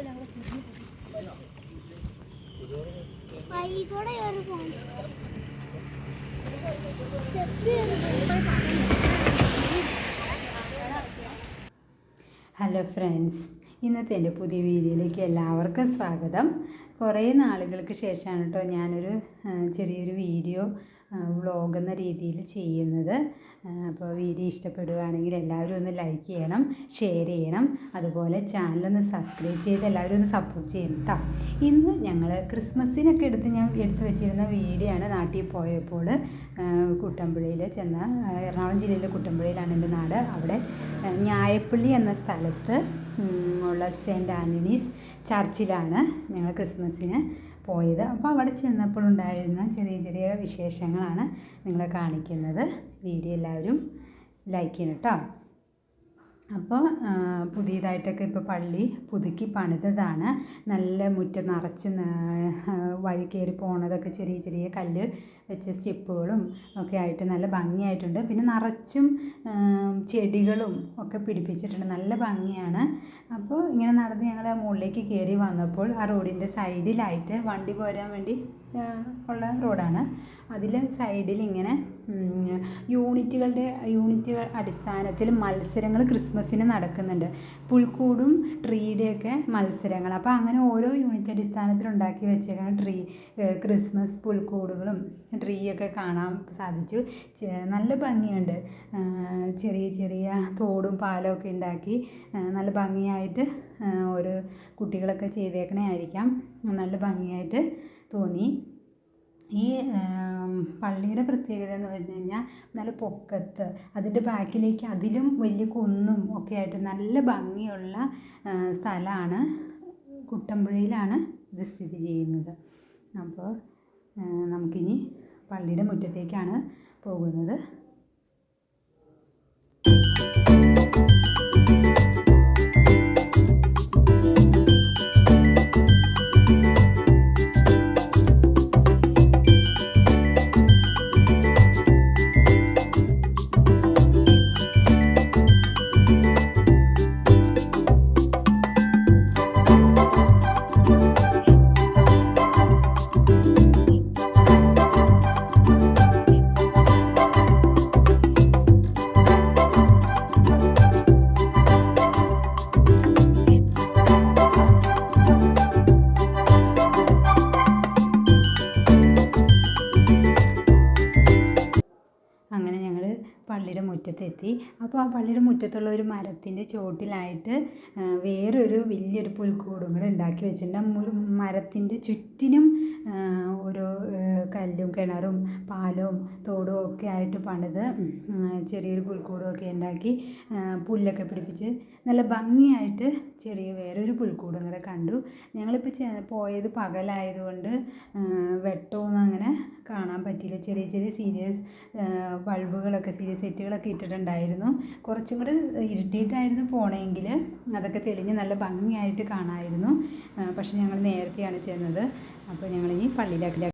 Hello friends ഇന്നത്തെ എന്റെ പുതിയ വീഡിയോയിലേക്ക് എല്ലാവർക്കും സ്വാഗതം. കുറേ നാളുകൾക്ക് ശേഷമാണ് കേട്ടോ ഞാനൊരു ചെറിയൊരു വീഡിയോ വ്ളോഗ് എന്ന രീതിയിൽ ചെയ്യുന്നത്. അപ്പോൾ വീഡിയോ ഇഷ്ടപ്പെടുകയാണെങ്കിൽ എല്ലാവരും ഒന്ന് ലൈക്ക് ചെയ്യണം ഷെയർ ചെയ്യണം. അതുപോലെ ചാനലൊന്ന് സബ്സ്ക്രൈബ് ചെയ്ത് എല്ലാവരും ഒന്ന് സപ്പോർട്ട് ചെയ്യണം കേട്ടോ. ഇന്ന് ഞങ്ങൾ ക്രിസ്മസിനൊക്കെ എടുത്ത് ഞാൻ എടുത്തു വെച്ചിരുന്ന വീഡിയോ ആണ് നാട്ടിൽ പോയപ്പോൾ കുട്ടമ്പുഴയിൽ ചെന്ന എറണാകുളം ജില്ലയിലെ കുട്ടമ്പുഴയിലാണ് എന്റെ നാട്. അവിടെ ഞായപ്പള്ളി എന്ന സ്ഥലത്ത് ഉള്ള സെന്റ് ആന്റണീസ് ചർച്ചിലാണ് ഞങ്ങൾ ക്രിസ്മസിന് പോയത്. അപ്പോൾ അവിടെ ചെന്നപ്പോഴുണ്ടായിരുന്ന ചെറിയ ചെറിയ വിശേഷങ്ങളാണ് നിങ്ങളെ കാണിക്കുന്നത്. വീഡിയോ എല്ലാവരും ലൈക്ക് ചെയ്യണം കേട്ടോ. അപ്പോൾ പുതിയതായിട്ടൊക്കെ ഇപ്പോൾ പള്ളി പുതുക്കി പണിതതാണ്. നല്ല മുറ്റം നിറച്ച് വഴി കയറി പോണതൊക്കെ ചെറിയ ചെറിയ കല്ല് വെച്ച സ്റ്റെപ്പുകളും ഒക്കെ ആയിട്ട് നല്ല ഭംഗിയായിട്ടുണ്ട്. പിന്നെ നിറച്ചും ചെടികളും ഒക്കെ പിടിപ്പിച്ചിട്ടുണ്ട്. നല്ല ഭംഗിയാണ്. അപ്പോൾ ഇങ്ങനെ നടന്ന് ഞങ്ങൾ ആ മുകളിലേക്ക് കയറി വന്നപ്പോൾ ആ റോഡിന്റെ സൈഡിലായിട്ട് വണ്ടി പോരാൻ വേണ്ടി ഉള്ള റോഡാണ്. അതിൽ സൈഡിൽ ഇങ്ങനെ യൂണിറ്റുകളുടെ യൂണിറ്റുകൾ അടിസ്ഥാനത്തിൽ മത്സരങ്ങൾ ക്രിസ്മസിന് നടക്കുന്നുണ്ട്. പുൽക്കൂടും ട്രീയുടെയൊക്കെ മത്സരങ്ങൾ അപ്പോൾ അങ്ങനെ ഓരോ യൂണിറ്റ് അടിസ്ഥാനത്തിൽ ഉണ്ടാക്കി വെച്ചിരിക്കുന്ന ട്രീ ക്രിസ്മസ് പുൽക്കൂടുകളും ട്രീയൊക്കെ കാണാൻ സാധിച്ചു. നല്ല ഭംഗിയുണ്ട്. ചെറിയ ചെറിയ തോടും പാലവും ഒക്കെ ഉണ്ടാക്കി നല്ല ഭംഗിയായിട്ട് ഒരു കുട്ടികളൊക്കെ ചെയ്തേക്കണേ ആയിരിക്കാം. നല്ല ഭംഗിയായിട്ട് തോന്നി. ഈ പള്ളിയുടെ പ്രത്യേകത എന്ന് പറഞ്ഞു കഴിഞ്ഞാൽ നല്ല പൊക്കത്ത് അതിന്റെ ബാക്കിലേക്ക് അതിലും വലിയ കുന്നും ഒക്കെ ആയിട്ട് നല്ല ഭംഗിയുള്ള സ്ഥലമാണ് കുട്ടമ്പുഴയിലാണ് ഇത് സ്ഥിതി ചെയ്യുന്നത്. അപ്പോൾ നമുക്കിനി പള്ളിയുടെ മുറ്റത്തേക്കാണ് പോകുന്നത്. അങ്ങനെ പള്ളിയുടെ മുറ്റത്തെത്തി. അപ്പോൾ ആ പള്ളിയുടെ മുറ്റത്തുള്ള ഒരു മരത്തിന്റെ ചോട്ടിലായിട്ട് വേറൊരു വലിയൊരു പുൽക്കൂടും കൂടെ ഉണ്ടാക്കി വെച്ചിട്ടുണ്ട്. മരത്തിന്റെ ചുറ്റിനും ഓരോ കല്ലും കിണറും പാലവും തോടും ഒക്കെ ആയിട്ട് പണിത് ചെറിയൊരു പുൽക്കൂടും ഒക്കെ ഉണ്ടാക്കി പുല്ലൊക്കെ പിടിപ്പിച്ച് നല്ല ഭംഗിയായിട്ട് ചെറിയ വേറൊരു പുൽക്കൂടും കൂടെ കണ്ടു. ഞങ്ങളിപ്പോൾ പോയത് പകലായതുകൊണ്ട് വെട്ടമൊന്നും അങ്ങനെ കാണാൻ പറ്റിയില്ല. ചെറിയ ചെറിയ സീരിയസ് ബൾബുകളൊക്കെ സീരിയസ് സെറ്റുകളൊക്കെ ഇട്ടിട്ടുണ്ടായിരുന്നു. കുറച്ചും കൂടെ ഇരുട്ടിയിട്ടായിരുന്നു പോണെങ്കിൽ അതൊക്കെ തെളിഞ്ഞ് നല്ല ഭംഗിയായിട്ട് കാണാമായിരുന്നു പക്ഷെ ഞങ്ങൾ നേരത്തെയാണ് ചെന്നത്. അപ്പോൾ ഞങ്ങളിനി പള്ളിയിലേക്ക്